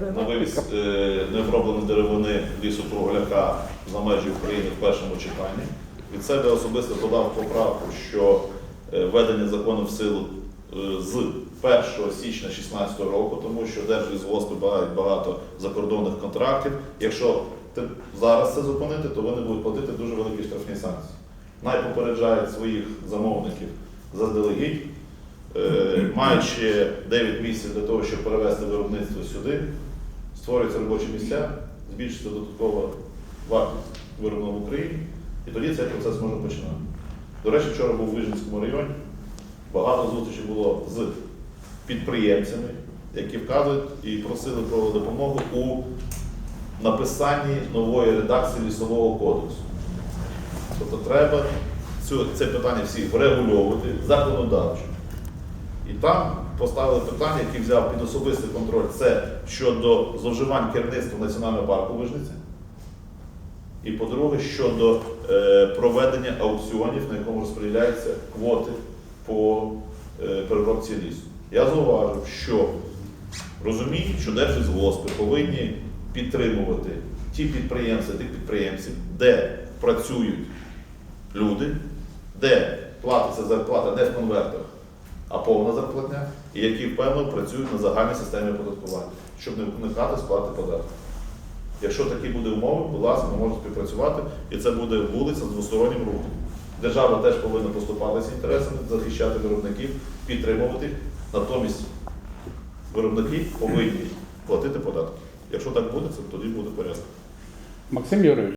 на вивіз е, деревини лісу кругляка за межі України в першому читанні. Від себе особисто подав поправку, що е, введення закону в силу е, з 1 січня 2016 року, тому що держлісгоспи мають багато закордонних контрактів. Якщо зараз це зупинити, то вони будуть платити дуже великі штрафні санкції. Най попереджають своїх замовників заздалегідь, маючи 9 місяців для того, щоб перевести виробництво сюди, створюються робочі місця, збільшиться додаткова вартість виробного в Україні, і тоді цей процес може починати. До речі, вчора був у Вижницькому районі, багато зустрічей було з підприємцями, які вказують і просили про допомогу у написанні нової редакції лісового кодексу. Тобто треба це питання всі врегульовувати законодавчо. І там поставили питання, які взяв під особистий контроль, це щодо зловживань керівництва Національного парку Вижниця. І по-друге, щодо е, проведення аукціонів, на якому розподіляються квоти по е, переробці лісу. Я зауважив, що розуміють, що держлісгоспи повинні підтримувати ті підприємства, тих підприємців, де працюють люди, де платиться зарплата не в конвертах, а повна зарплатня, і які впевнено працюють на загальній системі оподаткування, щоб не уникати сплати податків. Якщо такі буде умови, будь ласка, ми можемо співпрацювати, і це буде вулиця з двостороннім рухом. Держава теж повинна поступатися інтересами, захищати виробників, підтримувати. Натомість виробники повинні платити податки. Якщо так буде, це тоді буде порядок. Максим Юрійович.